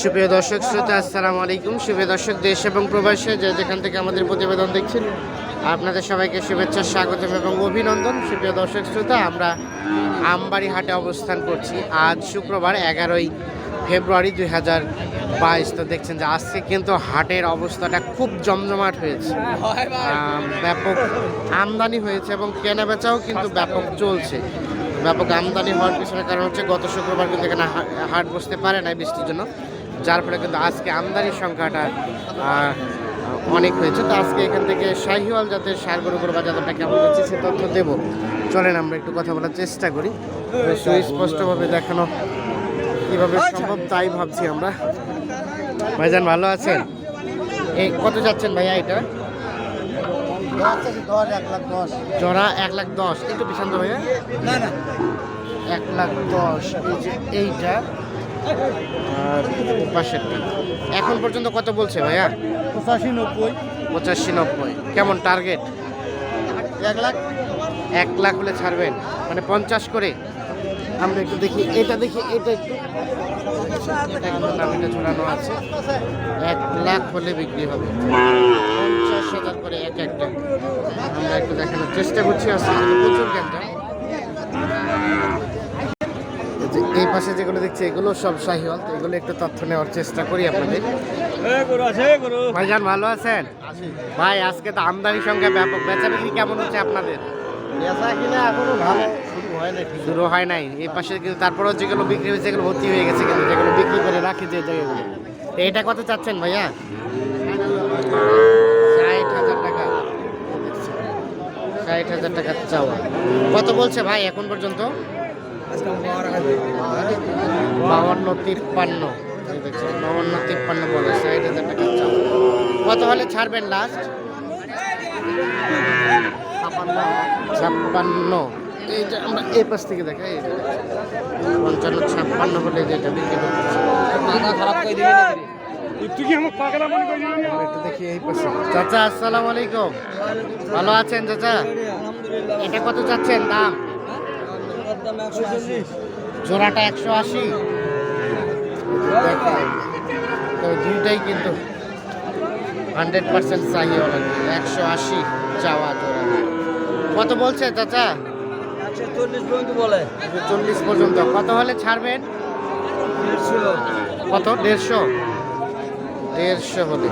সুপ্রিয় দর্শক শ্রোতা, আসসালামু আলাইকুম। সুপ্রিয় দর্শক, দেশ এবং প্রবাসে যে যেখান থেকে আমাদের প্রতিবেদন দেখছেন, আপনাদের সবাইকে শুভেচ্ছা, স্বাগতম এবং অভিনন্দন। সুপ্রিয় দর্শক শ্রোতা, আমরা আমবাড়ি হাটে অবস্থান করছি। আজ শুক্রবার, এগারোই ফেব্রুয়ারি দুই হাজার বাইশ। তো দেখছেন যে আজকে কিন্তু হাটের অবস্থাটা খুব জমজমাট হয়েছে। ব্যাপক আমদানি হয়েছে এবং কেনা বেচাও কিন্তু ব্যাপক চলছে। ব্যাপক আমদানি হওয়ার পিছনে কারণ হচ্ছে গত শুক্রবার কিন্তু এখানে হাট বসতে পারে না বৃষ্টির জন্য। যার ফলে কিন্তু আজকে আমদানির সংখ্যাটা অনেক হয়েছে। তো আজকে এখান থেকে শাহিওয়াল জাতের সার গরু গরু বাজারটা কেমন হচ্ছে সে তথ্য দেব। চলেন আমরা একটু কথা বলার চেষ্টা করি। সুস্পষ্টভাবে দেখানো কীভাবে সম্ভব তাই ভাবছি আমরা। ভাইজান ভালো আছেন? এই কত যাচ্ছেন ভাইয়া এটা? দশ এক লাখ দশ জোড়া এক লাখ দশ। একটু পিছান্ত ভাইয়া। না না। এক লাখ দশ। এই যে এইটা আর পাশেরটা এখন পর্যন্ত কত বলছে ভাইয়া? পঁচাশি নব্বই। পঁচাশি নব্বই। কেমন টার্গেট? এক লাখ। এক লাখ হলে ছাড়বেন। মানে পঞ্চাশ করে? আমরা একটু দেখি এটা দেখি এটা একটু। নামিটা ঝোলানো আছে। এক লাখ হলে বিক্রি হবে। পঞ্চাশ হাজার করে এক একটা। আমরা একটু দেখানোর চেষ্টা করছি কিন্তু প্রচুর জ্ঞানটা এই যে এই পাশে যেগুলো দেখছি এগুলো সব শাহিওয়াল তো এগুলো একটু তথ্য নেওয়ার চেষ্টা করি আপনাদের। ভাইজান ভালো আছেন? ভাই আজকে তো আমদানির সংখ্যা ব্যাপক। বেচা বিক্রি কেমন হচ্ছে আপনাদের? হয় শুরু হয় নাই। এই পাশে কিন্তু তারপরেও যেগুলো বিক্রি হয়েছে সেগুলো ভর্তি হয়ে গেছে কিন্তু যেগুলো বিক্রি করে রাখি যে জায়গাগুলো। এটা কত চাচ্ছেন ভাইয়া? ষাট হাজার টাকা। ষাট হাজার টাকা চাওয়া। কত বলছে ভাই এখন পর্যন্ত? বাউান্ন তিপ্পান্ন। বাউান্ন তিপ্পান্ন বলে কত হলে ছাড়বেন লাস্ট ছাপ্পান্ন থেকে পঞ্চান্ন, ছাপ্পান্ন চাচা, আসসালামু আলাইকুম। ভালো আছেন, চাচা? এটা কত চাচ্ছেন দাম? জোড়াটা একশো আশি। তো দুইটাই কিন্তু হান্ড্রেড পার্সেন্ট চাহিয়ে একশো আশি চাওয়া জোড়া। কত বলছে চাচা? চল্লিশ পর্যন্ত বলে। চল্লিশ পর্যন্ত। কত হলে ছাড়বেন? কত? দেড়শো। দেড়শো হলে।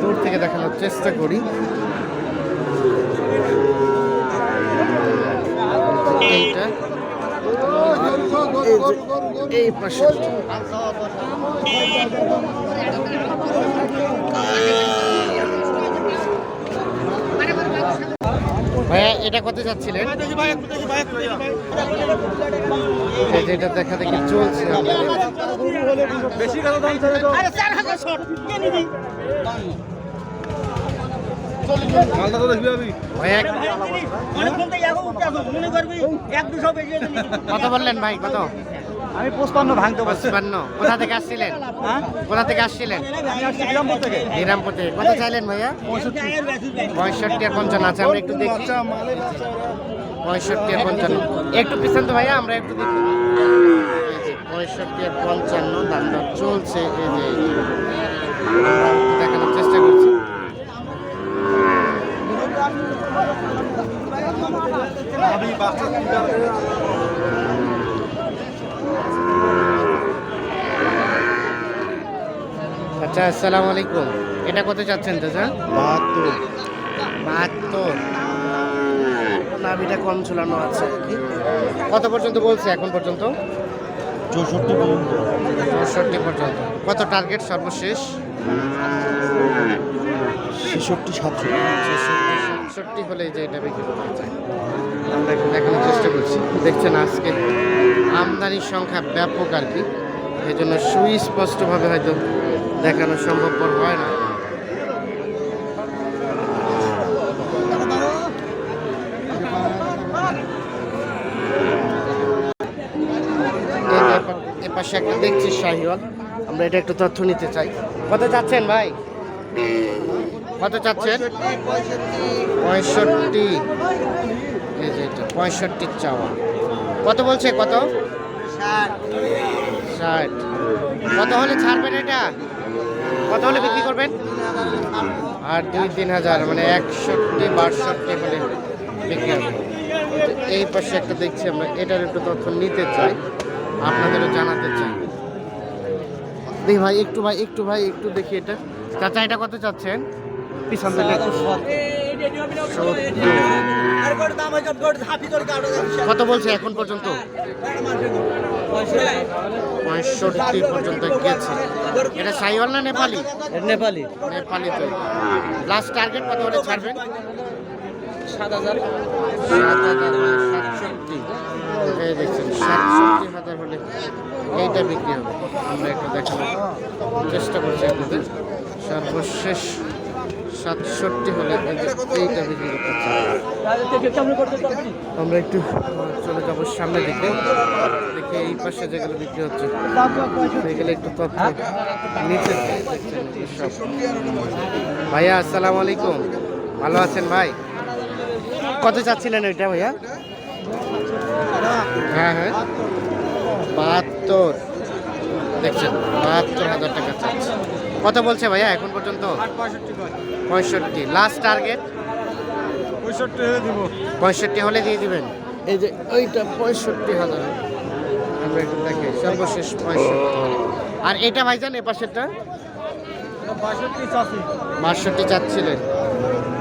দূর থেকে দেখানোর চেষ্টা করি এইটা এই যে- এই পাশে। ভাইয়া এটা কত যাচ্ছিলেন? এই যে এটা দেখা দেখি চলছে। বেশি কথা দাম ছেড়ে দাও মালটা তো দেখবি আমি ভাইয়া কত বললেন ভাই কত? আমি পঁচপান্ন ভাঙতে পারছি পঁচপান্ন। কোথা থেকে আসছিলেন? হ্যাঁ? কোথা থেকে আসছিলেন? আমি বিরামপুর থেকে। কত চাইলেন ভাইয়া? পঁয়ষট্টি আর পঞ্চান্ন। আছে আমরা একটু দেখি। পঁয়ষট্টি আর পঞ্চান্ন। একটু পিছন তো ভাইয়া আমরা একটু দেখি। পঁয়ষট্টি আর পঞ্চান্ন দাম চলছে। এই যে দেখানোর চেষ্টা করছি। আমি বাচ্চা আচ্ছা আসসালামু আলাইকুম। এটা কত চাচ্ছেন চাচা? বাহাত্তর। বাহাত্তর। নাভিটা কম ঝুলানো আছে কত পর্যন্ত বলছে এখন পর্যন্ত? চৌষট্টি পর্যন্ত। চৌষট্টি পর্যন্ত। কত টার্গেট সর্বশেষ? ছেষট্টি সাতষট্টি। ছেষট্টি হলে যে এটা বিক্রি করতে চাই দেখানোর চেষ্টা করছি। দেখছেন আজকে আমদানির সংখ্যা ব্যাপক আর কি। এই জন্য সুস্পষ্টভাবে হয়তো দেখানো সম্ভবপর হয় না। এপাশে একটা দেখছি শাহিওয়াল। আমরা এটা একটু তথ্য নিতে চাই। কত চাচ্ছেন ভাই? কত চাচ্ছেন? পঁয়ষট্টি। এটা, পঁয়ষট্টির চাওয়া। কত বলছে কত? ষাট। কত হলে ছাড়বেন এটা? কত হলে বিক্রি করবেন? আর দুই তিন হাজার মানে একষট্টি, বাষট্টি হলে বিক্রি এই পাশে একটা দেখছি আমরা, এটার একটু তথ্য নিতে চাই, আপনাদেরও জানাতে চাই। দেখি ভাই, একটু ভাই একটু ভাই, একটু দেখি এটা। চাচা, এটা কত চাচ্ছেন? পিছন কত বলছে এখন পর্যন্ত? পঁয়ষট্টি পর্যন্ত গেছে। এটা সাইওয়াল না নেপালি? নেপালি। নেপালি তো। লাস্ট টার্গেট কত হলে ছাড়বেন? সাত হাজার। সাত হাজার সাতষট্টি। এই দেখছেন সাতষট্টি হাজার হলে এইটা বিক্রি হবে। আমরা একটু দেখানোর চেষ্টা করছি আপনাদের। সর্বশেষ সাতষট্টি হলে এইটা বিক্রি করতে আমরা একটু চলে যাব সামনে দিকে। দেখে এই পাশে যেগুলো বিক্রি হচ্ছে সেগুলো একটু তথ্য নিচে এগুলো সব। ভাইয়া আসসালামু আলাইকুম। ভালো আছেন ভাই? কত চাচ্ছিলেন ওইটা ভাইয়া? হ্যাঁ হ্যাঁ। বাহাত্তর। দেখছেন বাহাত্তর হাজার টাকা চাচ্ছে। কত বলছে ভাইয়া এখন পর্যন্ত? পঁয়ষট্টি লাস্ট টার্গেট পঁয়ষট্টি হলে দিব। পঁয়ষট্টি হলে দিয়ে দিবেন? এই যে ওইটা পঁয়ষট্টি হাজার। আমরা একটু দেখি সর্বশেষ পঁয়ষট্টি। আর এটা ভাইজান এ পাশেরটা? বাষট্টি চাচ্ছিলেন।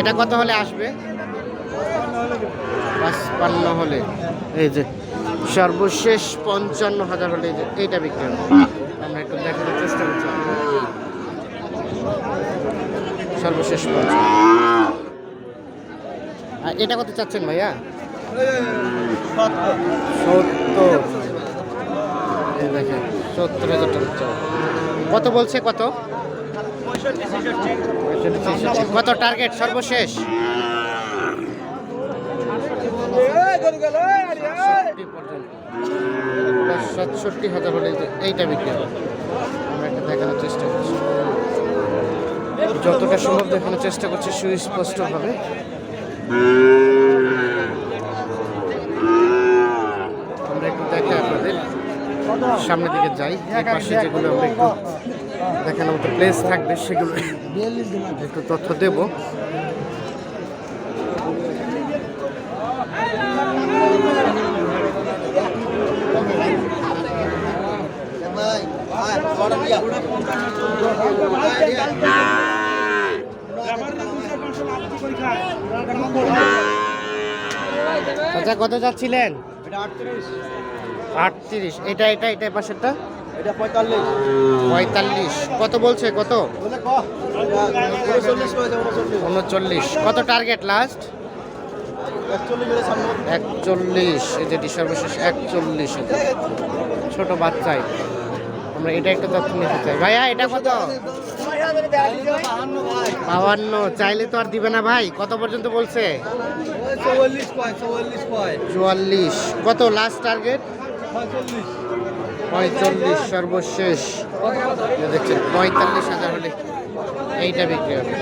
এটা কত হলে আসবে? পাঁচপান্ন হলে এই যে সর্বশেষ পঞ্চান্ন হাজার হলে এই যে এইটা বিক্রি হবে। আমরা একটু দেখানোর চেষ্টা করছি সর্বশেষ এটা কত চাচ্ছেন ভাইয়া? সত্তর। দেখেন সত্তর হাজার টাকা কত বলছে কত? কত টার্গেট সর্বশেষ? সাতষট্টি হাজার হলে এইটা বিক্রি হবে। আমরা একটা দেখানোর চেষ্টা করছি। যতটা সম্ভব দেখানোর চেষ্টা করছি সুস্পষ্টভাবে আমরা একটু দেখাই আপনাদের সামনের দিকে যাই পাশে যেগুলো আমরা একটু দেখানোর মতো প্লেস থাকবে সেগুলো একটু তথ্য দেব আচ্ছা কত যাচ্ছিলেন? আটত্রিশ। এটা এটা এটা পাশেরটা? এটা পঁয়তাল্লিশ। পঁয়তাল্লিশ। কত বলছে কত? উনচল্লিশ কত টার্গেট লাস্ট? একচল্লিশ এই যেটি সর্বশেষ একচল্লিশ। ছোট বাচ্চাই। আমরা এটা একটা তথ্য নিতে চাই। ভাইয়া এটা কত? বাহান্ন, চাইলে তো আর দিবে না ভাই। কত পর্যন্ত বলছে? চুয়াল্লিশ। কত লাস্ট টার্গেট পঁয়তাল্লিশ, সর্বশেষ। দেখছেন, পঁয়তাল্লিশ হাজার হলে এইটা বিক্রি হবে।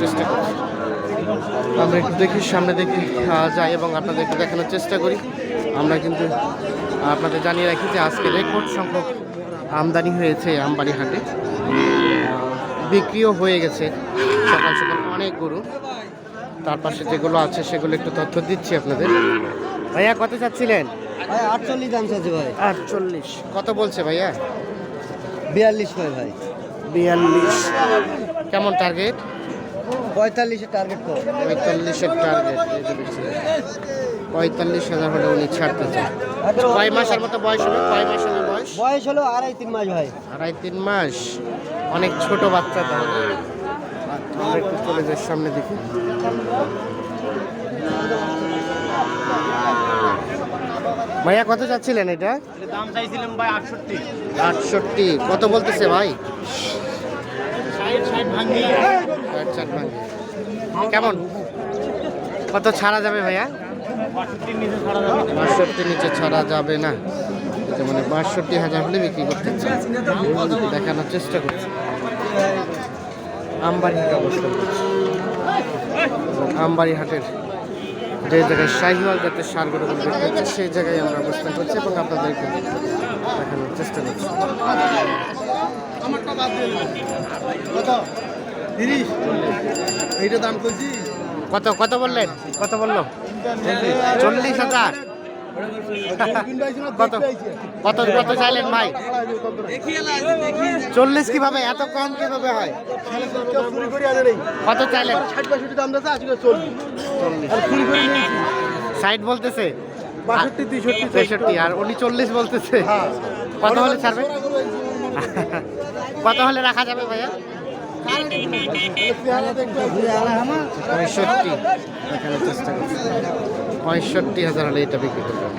চেষ্টা করছি আমরা একটু দেখি, সামনে দেখি যাই এবং আপনাদের একটু দেখানোর চেষ্টা করি। আমরা কিন্তু আপনাদের জানিয়ে রাখি যে আজকে রেকর্ড সংখ্যক আমদানি হয়েছে আমবাড়ি হাটে। বিক্রিও হয়ে গেছে। সকাল সকাল অনেক গরু। তার পাশে যেগুলো আছে সেগুলো একটু তথ্য দিচ্ছি আপনাদের। ভাইয়া কত চাচ্ছিলেন? ভাই আটচল্লিশ দাম চাচ্ছে ভাই। আটচল্লিশ। কত বলছে ভাইয়া? বিয়াল্লিশ ভাই ভাই। বিয়াল্লিশ। কেমন টার্গেট পঁয়তাল্লিশের টার্গেট পঁয়তাল্লিশের টার্গেট। পঁয়তাল্লিশ হাজার হলে উনি ছাড়তে চান কয় মাসের মতো বয়স হলো কয় মাস হবে বয়স? বয়স হলো আড়াই তিন মাস ভাই। আড়াই তিন মাস। অনেক ছোট বাচ্চা তাহলে। আমরা একটু চলে যাই সামনে দেখি। ভাইয়া কত চাচ্ছিলেন এটা? দাম চাইছিলাম ভাই আটষট্টি। আটষট্টি। কত বলতেছে ভাই। কেমন? কত ছাড়া যাবে ভাইয়া? বাষট্টির নিচে ছাড়া যাবে। বাষট্টি নিচে ছাড়া যাবে না। মানে বাষট্টি হাজার হলে বিক্রি করতে দেখানোর চেষ্টা করছি। আমবাড়ি হাটে অবস্থান করছি। আমবাড়ি হাটের যে জায়গায় শাহিওয়াল জাতের সারগুলো বিক্রি হচ্ছে সেই জায়গায় আমরা অবস্থান করছি এবং আপনাদেরকে দেখানোর চেষ্টা করছি। এইটা দাম করছি কত কত বললেন? কত বলল? চল্লিশ হাজার। কত? কত চাইলেন ভাই? চল্লিশ কীভাবে? এত কম কীভাবে হয়? কত চাইলেন? ষাট বলতেছে। বাষট্টি তেষট্টি তেষট্টি আর উনি চল্লিশ বলতেছে। কত হলে ছাড়বে কত হলে রাখা যাবে ভাইয়া? পঁয়ষট্টি। চেষ্টা করছি পঁয়ষট্টি হাজার হলে এটা বিক্রি করবেন